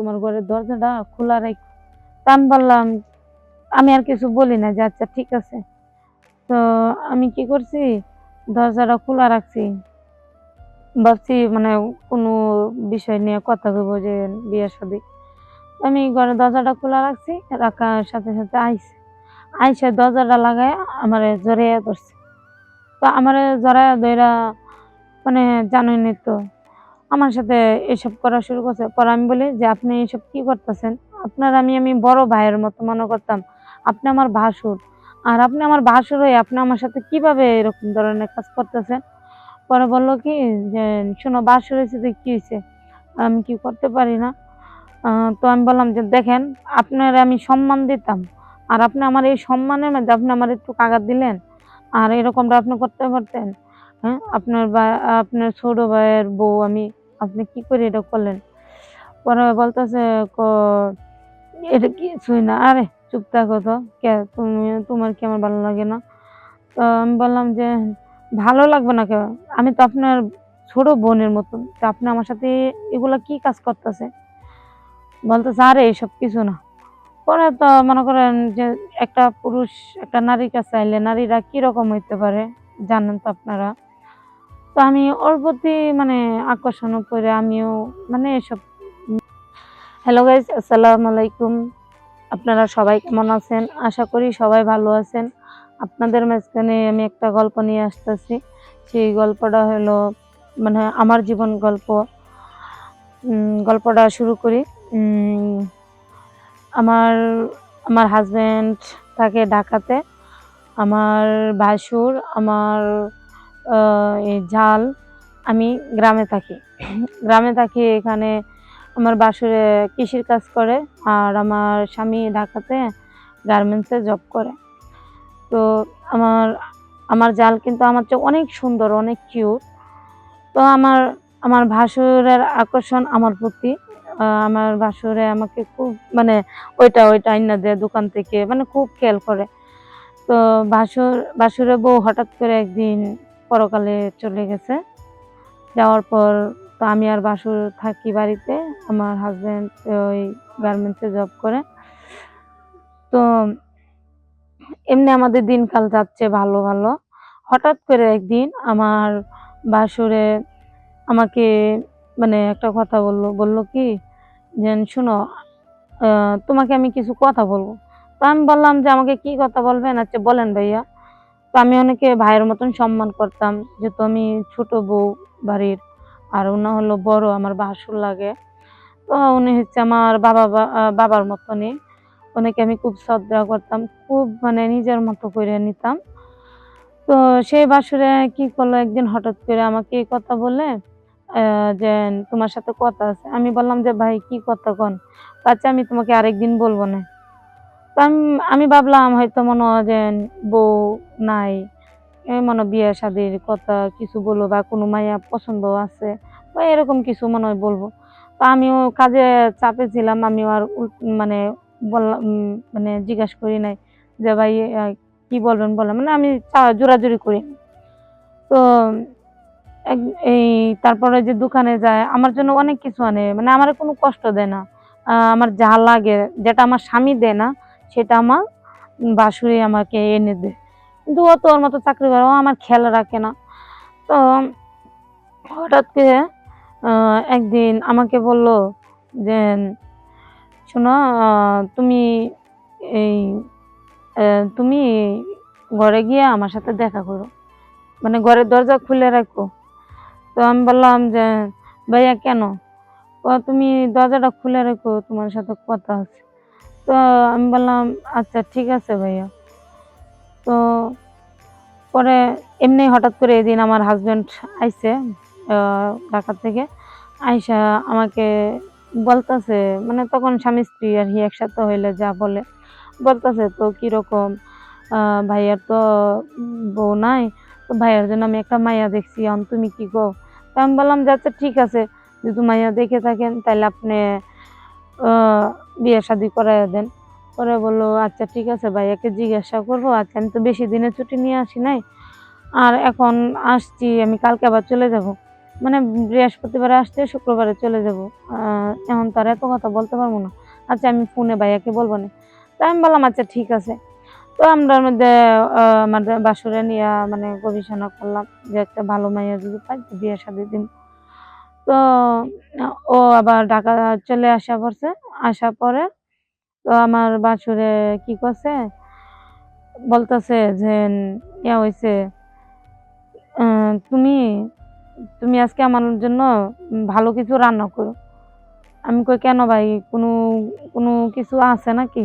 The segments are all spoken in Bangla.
তোমার ঘরের দরজাটা খোলা রাখ। তা আমি বললাম, আমি আর কিছু বলি না, যে আচ্ছা ঠিক আছে। তো আমি কি করছি, দরজাটা খোলা রাখছি। ভাবছি মানে কোনো বিষয় নিয়ে কথা বলব যে বিয়ের সাথে আমি ঘরের দরজাটা খোলা রাখছি, রাখার সাথে সাথে আইসে। আইসে দরজাটা লাগায় আমার জড়িয়ে ধরছে। তো আমার জড়ায় ধরা মানে জানেনই তো আমার সাথে এসব করা শুরু করছে। পরে আমি বলি, যে আপনি এসব কি করতেছেন? আপনার আমি আমি বড় ভাইয়ের মতো মনে করতাম। আপনি আমার ভাসুর। আর আপনি আমার ভাসুর হয়ে আপনি আমার সাথে কীভাবে এরকম ধরনের কাজ করতেছেন? পরে বলল কি, যে, শোনো বাসুর হয়েছে তো কি হয়েছে? আমি কি করতে পারি না? তো আমি বললাম যে, দেখেন, আপনার আমি সম্মান দিতাম। আর আপনি আমার এই সম্মানের মধ্যে আপনি আমার একটু কাগাত দিলেন। আর এরকমটা আপনি করতে পারতেন। হ্যাঁ আপনার বা, আপনার ছোট ভাইয়ের বউ আমি আপনি কি করে এটা করলেন? পরে বলতেছে এটা কিছুই না। আরে, চুপ থাকো তো। কে, তুমি, তোমার কি আমার ভালো লাগে না? তো আমি বললাম যে, ভালো লাগবে না কেন? আমি তো আপনার ছোট বোনের মতন। তো আপনি আমার সাথে এগুলা কি কাজ করতেছে? বলতেছে, আরে এইসব কিছু না। পরে তো মনে করেন যে, একটা পুরুষ, একটা নারীর কাছে আইলে নারীরা কীরকম হইতে পারে? জানেন তো আপনারা। তো আমি ওর প্রতি মানে আকর্ষণ করে আমিও মানে এসব। হ্যালো গাইজ আসসালামু আলাইকুম। আপনারা সবাই কেমন আছেন? আশা করি সবাই ভালো আছেন। আপনাদের মাঝখানে আমি একটা গল্প নিয়ে আসতেছি। সেই গল্পটা হলো মানে আমার জীবন গল্প। গল্পটা শুরু করি। আমার আমার হাজব্যান্ড থাকে ঢাকাতে। আমার ভাসুর, আমার জাল আমি গ্রামে থাকি। গ্রামে থাকি এখানে আমার বাসুরে কৃষির কাজ করে আর আমার স্বামী ঢাকাতে গার্মেন্টসে জব করে। তো আমার আমার জাল কিন্তু আমার চেয়ে অনেক সুন্দর, অনেক কিউট তো আমার আমার ভাসুরের আকর্ষণ আমার প্রতি। আমার ভাসুরে আমাকে খুব মানে ওইটা ওইটা আইনা দেয় দোকান থেকে মানে খুব খেয়াল করে। তো ভাসুর ভাসুরে বউ হঠাৎ করে একদিন পরকালে চলে গেছে। যাওয়ার পর তো আমি আর বাসুর থাকি বাড়িতে, আমার হাজবেন্ড ওই গার্মেন্টসে জব করে। তো এমনি আমাদের দিনকাল যাচ্ছে ভালো ভালো। হঠাৎ করে একদিন আমার বাসুরে আমাকে মানে একটা কথা বলল বলল কি যে শুনো তোমাকে আমি কিছু কথা বলব। তো আমি বললাম যে, আমাকে কি কথা বলবেন? আচ্ছা বলেন ভাইয়া। তো আমি অনেকে ভাইয়ের মতন সম্মান করতাম, যেহেতু আমি ছোট বউ বাড়ির, আর উনি হলো বড়, আমার ভাসুর লাগে। তো উনি হচ্ছে আমার বাবা বাবার মতনই। ওনাকে আমি খুব শ্রদ্ধা করতাম, খুব মানে নিজের মতো করে নিতাম। তো সেই বাসুরে কি করল, একদিন হঠাৎ করে আমাকে এই কথা বলে যে তোমার সাথে কথা আছে। আমি বললাম যে, ভাই, কি কথা কন? আচ্ছা আমি তোমাকে আরেকদিন বলব না। আমি আমি ভাবলাম হয়তো মনে হয় যে বউ নাই মনে বিয়ে শাদির কথা কিছু বলব বা কোনো মাইয়া পছন্দ আছে বা এরকম কিছু মনে হয় বলব। তো আমিও কাজে চাপে ছিলাম, আমিও আর মানে বললাম মানে জিজ্ঞাসা করি নাই যে ভাই কি বলবেন বলেন মানে আমি জোরাজুরি করি। তো এই তারপরে যে দোকানে যায়, আমার জন্য অনেক কিছু আনে মানে আমার কোনো কষ্ট দেয় না। আমার যা লাগে, যেটা আমার স্বামী দেয় না সেটা আমার বাসুরি আমাকে এনে দেয় কিন্তু ও তো ওর মতো চাকরি করে, ও আমার খেয়াল রাখে না। তো হঠাৎ করে একদিন আমাকে বলল যে, শোনো তুমি এই তুমি ঘরে গিয়ে আমার সাথে দেখা করো। মানে ঘরের দরজা খুলে রাখো। তো আমি বললাম যে, ভাইয়া কেন? তুমি দরজাটা খুলে রেখো, তোমার সাথে কথা আছে। তো আমি বললাম আচ্ছা ঠিক আছে ভাইয়া। তো পরে এমনি হঠাৎ করে এদিন আমার হাজবেন্ড আইসে ঢাকা থেকে। আইসা আমাকে বলতেছে মানে তখন স্বামী স্ত্রী আর কি একসাথে হইলে যা বলে। বলতেছে, তো কীরকম ভাইয়ার তো বউ নাই, তো ভাইয়ার জন্য আমি একটা মাইয়া দেখছি, এখন তুমি কি গো তো আমি বললাম, যে আচ্ছা ঠিক আছে। যদি মাইয়া দেখে থাকেন তাহলে আপনি বিয়ে শাদি করাই দেন। পরে বলল আচ্ছা ঠিক আছে ভাইয়াকে জিজ্ঞাসা করব। আচ্ছা আমি তো বেশি দিনের ছুটি নিয়ে আসি নাই। আর এখন আসছি, আমি কালকে আবার চলে যাব। মানে বৃহস্পতিবারে আসছে শুক্রবারে চলে যাব। এখন তার এত কথা বলতে পারব না। আচ্ছা আমি ফোনে ভাইয়াকে বলব না। তাই আমি বললাম আচ্ছা ঠিক আছে। তো আমরা মধ্যে আমাদের বাসুরে নিয়ে মানে গবেষণা করলাম যে একটা ভালো মাইয়া যদি পাই, তো বিয়ে শাদি দিন। তো, ও আবার ঢাকা চলে আসা পড়ছে। আসা পরে তো আমার বাসুরে কি করছে? বলতেছে যে, ইয়া হয়েছে তুমি তুমি আজকে আমার জন্য ভালো কিছু রান্না করো। আমি কই, কেন ভাই, কোনো কোনো কিছু আছে নাকি?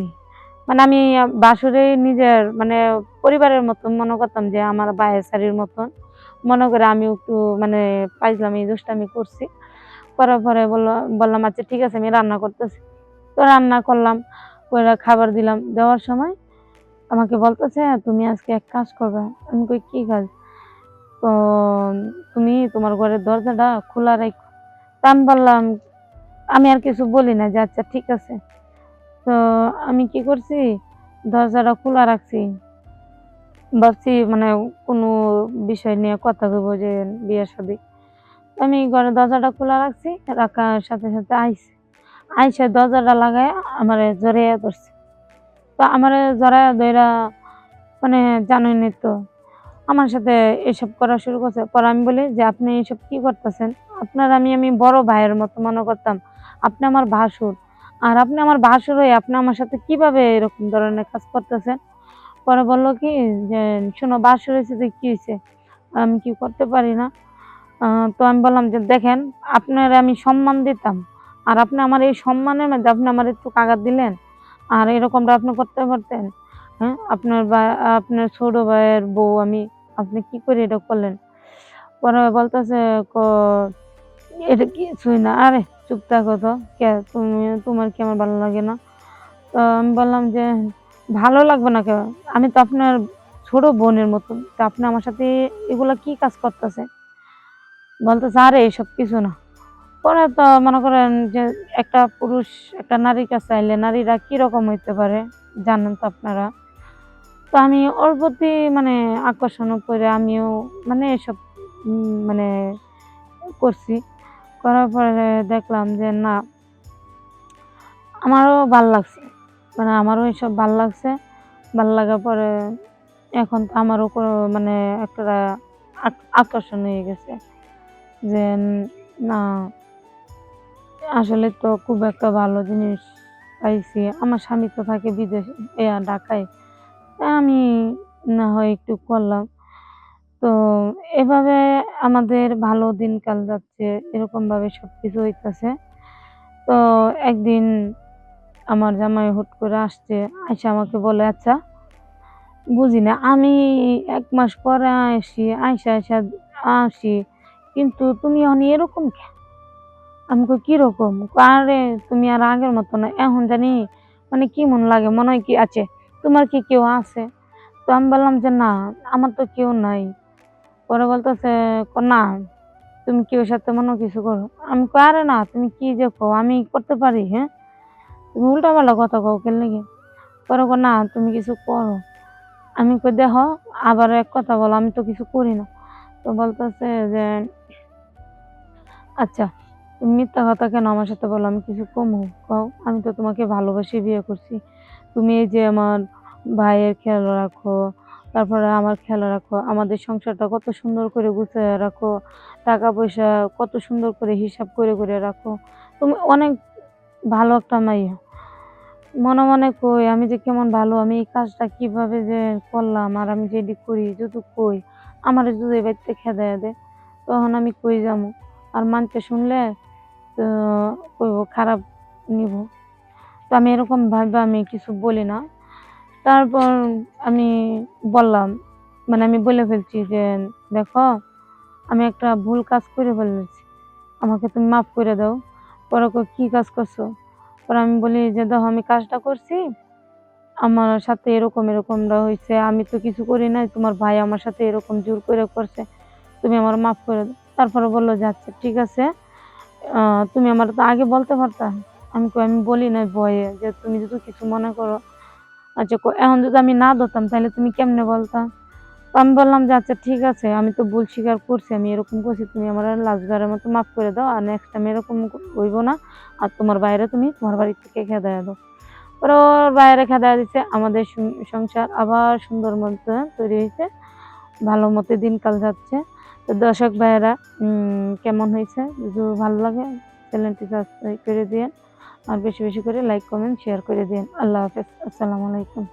মানে আমি বাসুরে নিজের মানে পরিবারের মতন মনে করতাম যে, আমার বায়ের শাড়ির মতন। মনে করে আমি একটু মানে পাইছিলাম এই দুষ্টামি করছি। করার পরে বলল, বললাম আচ্ছা ঠিক আছে, আমি রান্না করতেছি। তো রান্না করলাম করে খাবার দিলাম। দেওয়ার সময় আমাকে বলতেছে, তুমি আজকে এক কাজ করবে। আমি কই, কি কাজ? তো, তুমি তোমার ঘরের দরজাটা খোলা রাখো তা আমি বললাম, আমি আর কিছু বলি না, যে আচ্ছা ঠিক আছে। তো আমি কি করছি, দরজাটা খোলা রাখছি। ভাবছি মানে কোনো বিষয় নিয়ে কথা কইব যে বিয়ের সাথে আমি ঘরের দরজাটা খোলা রাখছি, রাখার সাথে সাথে আইসে। আইসে দরজাটা লাগায় আমার জড়াইয়া ধরছে। তো আমার জড়াইয়া ধরা মানে জানোই নি তো, আমার সাথে এসব করা শুরু করছে। পরে আমি বলি যে, আপনি এসব কি করতেছেন? আপনার আমি আমি বড় ভাইয়ের মতো মনে করতাম। আপনি আমার ভাসুর। আর আপনি আমার ভাসুর হয়ে আপনি আমার সাথে কীভাবে এরকম ধরনের কাজ করতেছেন? পরে বলল কি, যে, শোনো বাস হয়েছে তো কি হয়েছে? আমি কি করতে পারি না? তো আমি বললাম যে, দেখেন, আপনার আমি সম্মান দিতাম। আর আপনি আমার এই সম্মানের মধ্যে আপনি আমার একটু কাগাত দিলেন। আর এরকমটা আপনি করতে পারতেন। হ্যাঁ আপনার বা, আপনার ছোট ভাইয়ের বউ, আমি, আপনি কি করে এটা করলেন? পরে বলতেছে এটা কিছুই না। আরে, চুপ থাকো তো। কে, তুমি, তোমার কি আমার ভালো লাগে না? তো আমি বললাম যে ভালো লাগবে না কেন আমি তো আপনার ছোট বোনের মতন তো আপনি আমার সাথে এগুলা কি কাজ করতেছে? বলতেছে আরে এইসব কিছু না। পরে তো মনে করেন যে একটা পুরুষ, একটা নারীর কাছে চাইলে নারীরা কীরকম হইতে পারে, জানেন তো আপনারা। তো আমি ওর প্রতি মানে আকর্ষণ করে আমিও মানে এসব মানে করছি। করার পরে দেখলাম যে না, আমারও ভালো লাগছে। মানে আমারও এসব ভালো লাগছে। ভালো লাগার পরে এখন তো আমারও মানে একটা আক- আকর্ষণ হয়ে গেছে যে না, আসলে তো খুব একটা ভালো জিনিস পাইছি। আমার স্বামী তো থাকে বিদেশে এয়া ঢাকায়। আমি না হয় একটু করলাম। তো এভাবে আমাদের ভালো দিনকাল যাচ্ছে, এরকমভাবে সব কিছু হইতাছে। তো একদিন আমার জামাই হুট করে আসছে, আইসা আমাকে বলে আচ্ছা বুঝি না, আমি এক মাস পরে আসি, আইসা আইসা আসি, কিন্তু তুমি এখন এরকম আমি কই কীরকম আরে, তুমি আর আগের মতো না, এখন জানি মানে কি মন লাগে, মনে হয় কি আছে, তোমার কি কেউ আছে? তো আমি বললাম যে, না, আমার তো কেউ নাই। পরে বলতেছে না, তুমি কেউ সাথে মনে কিছু করো? আমি আরে না, তুমি কি যে কো আমি করতে পারি হ্যাঁ? তুমি উল্টা পাল্টা কথা কও কেন লেগে পরে কয়, না তুমি কিছু করো। আমি কই দেখো আবার এক কথা বলো আমি তো কিছু করি না। তো বলতেছে যে আচ্ছা তুমি মিথ্যা কথা কেন আমার সাথে বলো? আমি কিছু কম কও। আমি তো তোমাকে ভালোবেসে বিয়ে করছি। তুমি এই যে আমার ভাইয়ের খেয়াল রাখো তারপরে আমার খেয়াল রাখো আমাদের সংসারটা কত সুন্দর করে গুছিয়ে রাখো টাকা পয়সা কত সুন্দর করে হিসাব করে করে রাখো। তুমি অনেক ভালো একটা মাইয়া। মনে মনে কই, আমি যে কেমন ভালো, আমি এই কাজটা কীভাবে যে করলাম, আর আমি যে করি, যদি কই, আমার যদি এই বাড়িতে খেদায় দে তখন আমি কই যাব? আর মানতে শুনলে, তো কইব, খারাপ নিব। তো আমি এরকম ভাবে আমি কিছু বলি না। তারপর আমি বললাম মানে আমি বলে ফেলছি যে, দেখো, আমি একটা ভুল কাজ করে ফেলেছি। আমাকে তুমি মাফ করে দাও। পরে কি কাজ করছ? পরে আমি বলি, যে দেখো, আমি কাজটা করছি। আমার সাথে এরকম এরকমটা হয়েছে আমি তো কিছু করি নাই। তোমার ভাই আমার সাথে এরকম জোর করে করছে। তুমি আমার মাফ করে তারপরে বলল, যে আচ্ছা ঠিক আছে। তুমি আমার তো আগে বলতে পারতা। আমি আমি বলি না ভয়ে, যে তুমি যদি কিছু মনে করো। আচ্ছা এখন যদি আমি না ধরতাম, তাহলে তুমি কেমনে বলতা? আমি বললাম যে আচ্ছা ঠিক আছে, আমি তো ভুল স্বীকার করছি, আমি এরকম করছি, তুমি আমার লাস্টবারের মতো মাফ করে দাও, আর নেক্সট টাইম এরকম হইব না, আর তোমার বাইরে তুমি তোমার বাড়ি থেকে খেদায় দাও। পরে ওর বাইরে খেদায় দিচ্ছে আমাদের সংসার আবার সুন্দর মতো তৈরি হয়েছে, ভালো মতো দিনকাল যাচ্ছে। তো দর্শক ভাইয়েরা কেমন হয়েছে? যদি ভালো লাগে চ্যানেলটি সাবস্ক্রাইব করে দিন আর বেশি বেশি করে লাইক কমেন্ট শেয়ার করে দিন আল্লাহ হাফেজ, আসসালামু আলাইকুম।